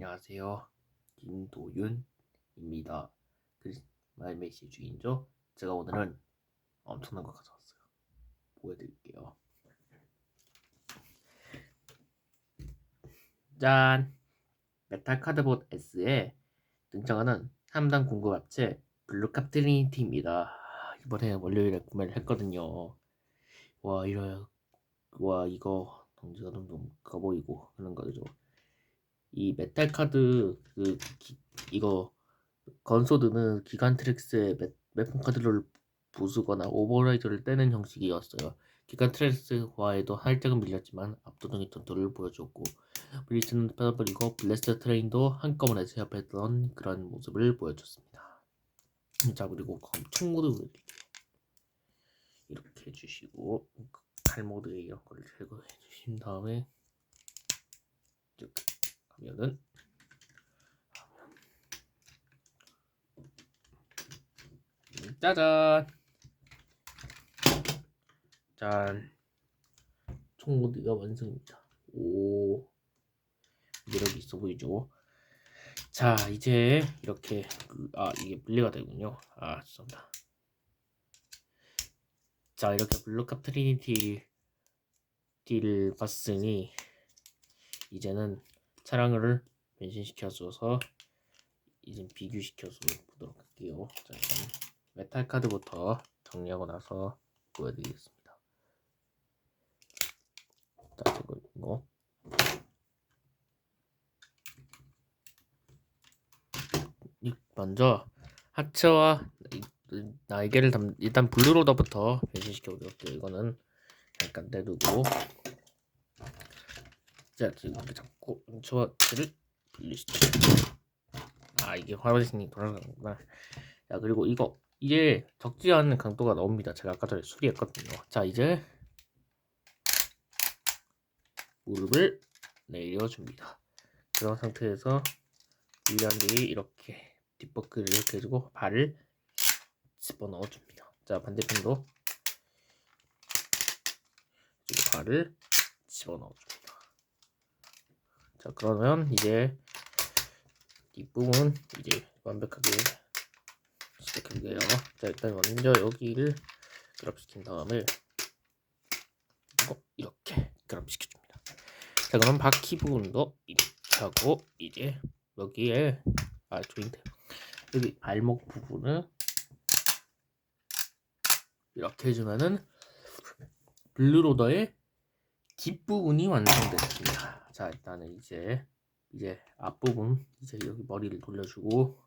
안녕하세요. 김도윤입니다. 마이메시 주인죠. 제가 오늘은 엄청난 거 가져왔어요. 보여드릴게요. 짠! 메탈 카드봇 S에 등장하는 3단 공급 합체 블루캅 트리니티입니다. 이번에 월요일에 구매를 했거든요. 와 이래 와 이거 덩치가 좀커 보이고 그런 거죠. 이 메탈 카드 그 기, 이거 건소드는 기간트렉스의 매, 매폰 카드를 부수거나 오버라이드를 떼는 형식이었어요. 기간트렉스와에도 살짝은 밀렸지만 압도적인 전투를 보여줬고 브리트는 빼버리고 블레스터 트레인도 한꺼번에 제압했던 그런 모습을 보여줬습니다. 자 그리고 총모드 보여드릴게요. 이렇게 해주시고 칼 모드 이런 걸 제거해 주신 다음에 이렇게 하면은 짜잔. 짠. 총모드가 완성입니다. 오. 매력이 있어 보이죠? 자 이제 이렇게 그, 아 이게 분리가 되군요. 아 죄송합니다. 자 이렇게 블루캅 트리니티 를 봤으니 이제는 차량을 변신시켜 줘서 이제 비교시켜서 보도록 할게요. 자, 일단 메탈 카드부터 정리하고 나서 보여드리겠습니다. 자, 이거 이거 먼저 하체와 날개를 담 일단 블루로더부터 변신시켜 보도록 이거는 잠깐 내두고 자 이렇게 잡고 저와를 분리시켜 아 이게 화면이 돌아가는구나. 자 그리고 이거 이제 적지 않은 강도가 나옵니다. 제가 아까 전에 수리했거든요. 자 이제 무릎을 내려줍니다. 그런 상태에서 뒤 이렇게 뒷버클을 이렇게 해주고 발을 집어넣어 줍니다. 자 반대편도 발을 집어넣어 줍니다. 자 그러면 이제 뒷부분 이제 완벽하게 시작할게요. 자 일단 먼저 여기를 결합시킨 다음에 이렇게 결합시켜줍니다. 자 그럼 바퀴 부분도 이렇게 하고 이제 여기에 아 조인트 여기 발목 부분을 이렇게 해주면은 블루로더의 뒷부분이 완성됐습니다. 자, 일단은 이제 이제 앞부분 이제 여기 머리를 돌려주고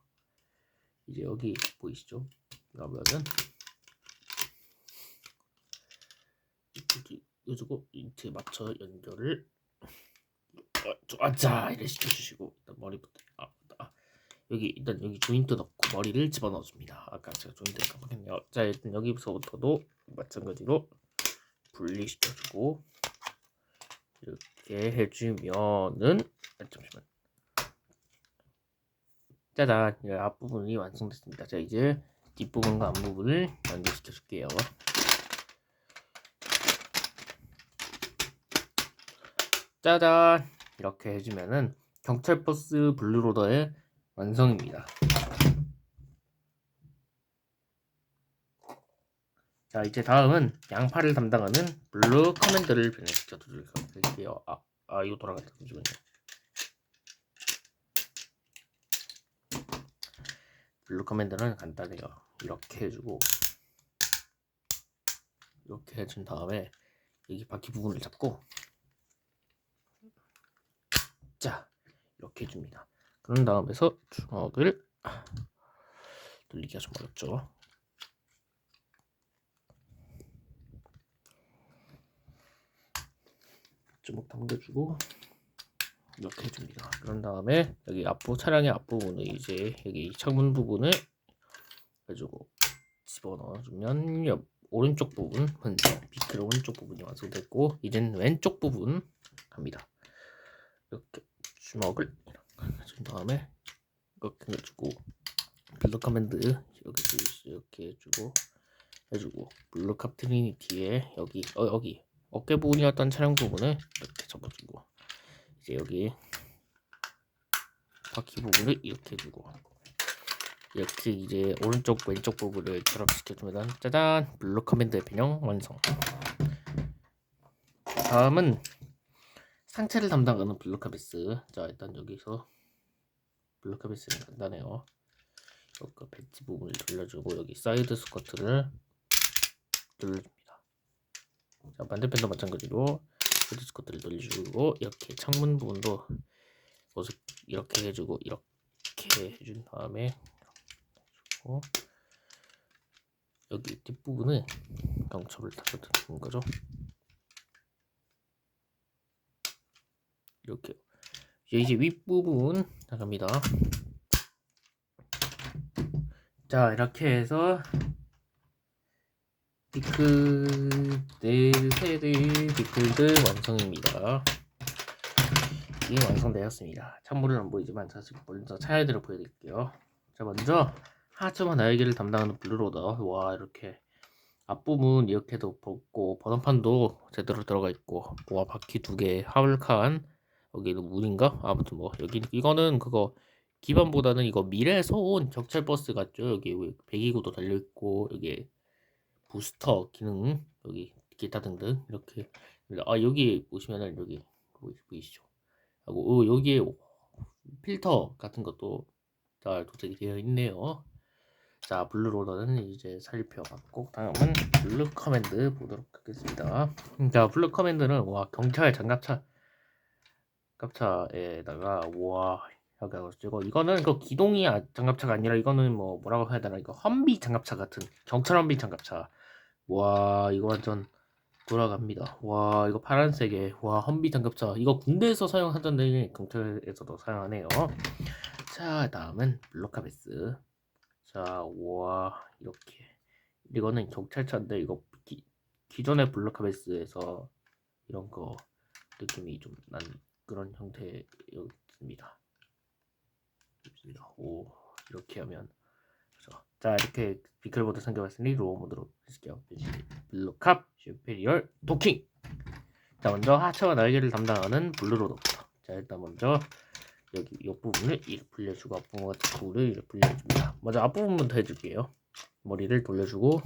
이제 여기 보이시죠? 그러면은 여기 요주고 인트 맞춰 연결을 아자 이래 시켜주시고 일단 머리부터 아, 아, 여기 일단 여기 조인트 넣고 머리를 집어넣어 줍니다. 아까 제가 조인트 깜빡했네요. 자 일단 여기서부터도 마찬가지로 분리시켜주고 이렇게 해주면은 아, 잠시만. 짜잔. 이 앞부분이 완성됐습니다. 자 이제 뒷부분과 앞부분을 연결시켜 줄게요. 짜잔. 이렇게 해주면은 경찰버스 블루로더의 완성입니다 자 이제 다음은 양파를 담당하는 블루 커맨드를 변형시켜 할게요. 아, 아 이거 돌아갔다 잠시만요 블루 커맨드는 간단해요. 이렇게 해주고 이렇게 해준 다음에 여기 바퀴 부분을 잡고 자 이렇게 해줍니다. 그런 다음에서 주먹을 돌리기가 좀 어렵죠 주먹 당겨주고 이렇게 해줍니다. 그런 다음에 여기 앞부 차량의 앞부분을 이제 여기 창문 부분을 해주고 집어넣어주면 옆 오른쪽 부분 먼저 비트의 오른쪽 부분이 완성됐고 이젠 왼쪽 부분 갑니다. 이렇게 주먹을 해준 다음에 이렇게 해주고 블루 커맨드 여기 이렇게 해주고 해주고 블루 캅 트리니티에 여기 어 여기 어깨 부분이었던 차량 부분을 이렇게 접어주고 이제 여기 바퀴 부분을 이렇게 해주고 이렇게 이제 오른쪽 왼쪽 부분을 결합시켜주면 짜잔 블록 커맨드 변형 완성. 다음은 상체를 담당하는 블루카베스. 자 일단 여기서 블루카베스는 간단해요. 여기 배치 부분을 돌려주고 여기 사이드 스쿼트를 눌러줍니다. 자 반대편도 마찬가지로 사이드 스쿼트를 돌려주고 이렇게 창문 부분도 모습 이렇게 해주고 이렇게 해준 다음에 해주고 여기 뒷부분은 경첩을 다져드리는 거죠. 이렇게 이제 윗부분 나갑니다. 자 이렇게 해서 비클 네 세대 비클들 완성입니다. 이 완성되었습니다. 창문은 안 보이지만 자 지금 먼저 차례대로 보여드릴게요. 자 먼저 하츠와 날개를 담당하는 블루로더 와 이렇게 앞부분 이렇게도 벗고 번호판도 제대로 들어가 있고 와 바퀴 두개 하울칸 여기는 문인가 아무튼 뭐 여기 이거는 그거 기반보다는 이거 미래에서 온 적철 버스 같죠 여기 배기구도 달려 있고 여기 부스터 기능 여기 기타 등등 이렇게 아 여기 보시면은 여기 보이- 보이시죠 하고 어, 여기에 필터 같은 것도 잘 도색이 되어 있네요. 자 블루 로더는 이제 살펴봤고 다음은 블루 커맨드 보도록 하겠습니다. 자 블루 커맨드는 와 경찰 장갑차 장갑차에다가 와 이거 이거는 그 기동이 아- 장갑차가 아니라 이거는 뭐 뭐라고 해야 되나 이거 험비 장갑차 같은 경찰 험비 장갑차 와 이거 완전 돌아갑니다. 와 이거 파란색에 와 험비 장갑차 이거 군대에서 사용하던데 경찰에서도 사용하네요. 자 다음은 블록카베스. 자와 이렇게 이거는 경찰차인데 이거 기, 기존의 블록카베스에서 이런 거 느낌이 좀 난 그런 형태였습니다. 좋습니다. 오 이렇게 하면 그렇죠. 자 이렇게 비클보드 생겨봤으니 로우 모드로 해줄게요. 블루캅 슈페리얼 도킹. 자 먼저 하체와 날개를 담당하는 블루로드부터. 자 일단 먼저 여기 옆부분을 이렇게 불려주고 앞부분 같은 부분을 이렇게 불려줍니다. 먼저 앞부분부터 해줄게요. 머리를 돌려주고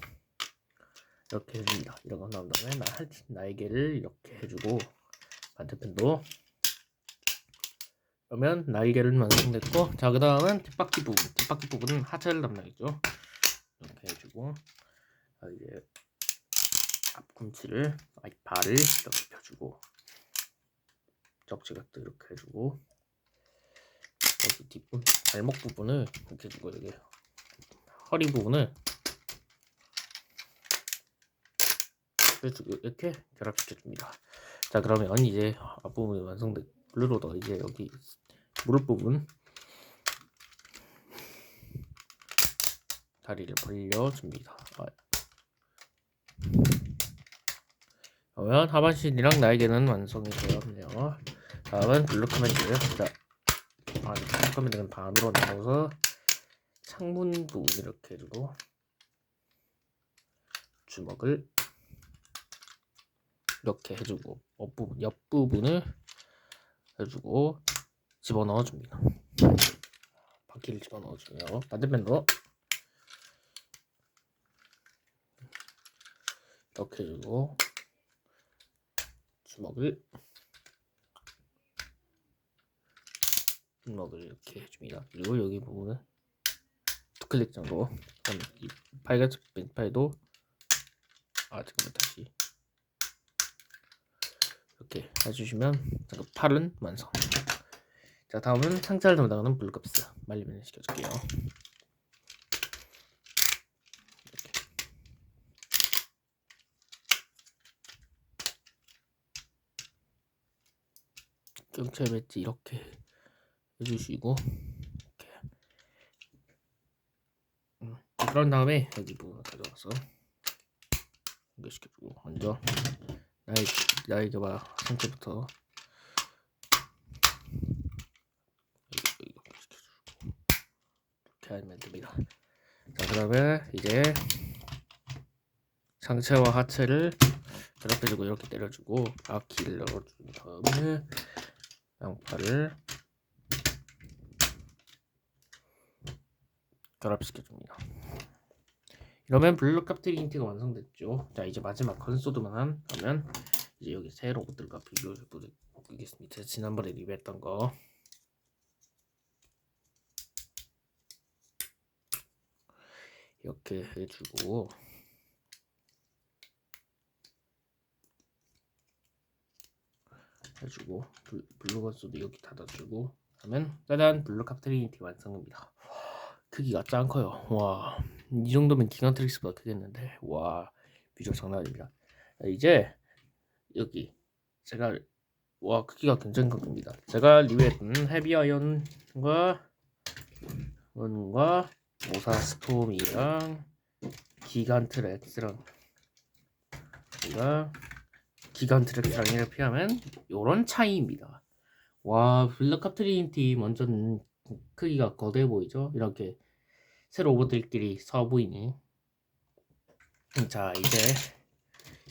이렇게 해줍니다. 거 나온 다음에 나, 날개를 이렇게 해주고 반대편도 그러면 날개를 완성됐고 자 그 다음은 뒷바퀴 부분. 뒷바퀴 부분은 하체를 담당했죠. 이렇게 해주고 자, 이제 앞꿈치를 아니 발을 이렇게 펴주고 적지같도 이렇게 해주고 여기 뒷부분 발목 부분을 이렇게 해주고 여기 허리 부분을 이렇게 결합시켜줍니다. 자 그러면 이제 앞부분이 완성됐 블루로더 이제 여기 무릎 부분 다리를 벌려줍니다. 아. 그러면 하반신이랑 날개는 완성이 되었네요. 다음은 블루 커맨드. 자, 아, 블루 커맨드는 반으로 나눠서 창문 부분 이렇게 해주고 주먹을 이렇게 해주고 옆부분, 옆부분을 해주고 집어넣어 줍니다. 바퀴를 집어넣어 주고요. 반대편도 이렇게 해주고 주먹을 주먹을 이렇게 해줍니다. 그리고 여기 부분은 두 클릭 정도 그럼 이 팔같이 왼팔도 아 잠깐만 다시 이렇게 해주시면 그 팔은 완성. 자 다음은 상자를 담당하는 블루캅스 말리면 시켜줄게요. 경찰 배지 이렇게 해주시고 이렇게 음, 그런 다음에 여기 부분 가져와서 연결시켜주고 먼저 나이 나이가 봐 상체부터 이렇게 하면 됩니다. 자 그다음에 이제 상체와 하체를 결합해주고 이렇게 때려주고 바퀴를 넣어준 다음에 양팔을 결합시켜줍니다. 이러면 블루캅 트리니티가 완성됐죠. 자 이제 마지막 건소드만 하면 이제 여기 새 로봇들과 비교해 보겠습니다. 지난번에 리뷰했던 거. 이렇게 해주고 해주고 블- 블루건소도 여기 닫아주고 하면 짜잔 블루캅 트리니티 완성입니다. 크기가 짱 커요. 와, 이 정도면 기간트릭스보다 크겠는데, 와, 비주얼 장난 아닙니다. 자, 이제 여기 제가 와 크기가 굉장히 큽니다. 제가 리뷰했던 헤비아이언과 원과 모사 스톰이랑 기간트렉스랑 제가 기간트렉스랑 이렇게 하면 요런 차이입니다. 와 블랙캅 트리니티 완전 크기가 거대 보이죠? 이렇게 새 로봇들끼리 서 보이니. 자 이제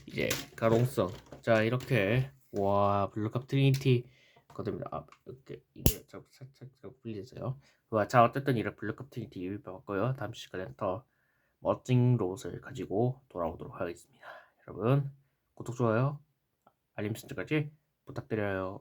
이제 가동성. 자 이렇게 와 블루캅 트리니티 거듭니다. 아 이렇게 이게 좀 살짝 좀 풀리세요. 와, 자 어쨌든 이런 블루캅 트리니티 리뷰해봤고요. 다음 시간에는 더 멋진 로봇을 가지고 돌아오도록 하겠습니다. 여러분 구독 좋아요 알림 설정까지 부탁드려요.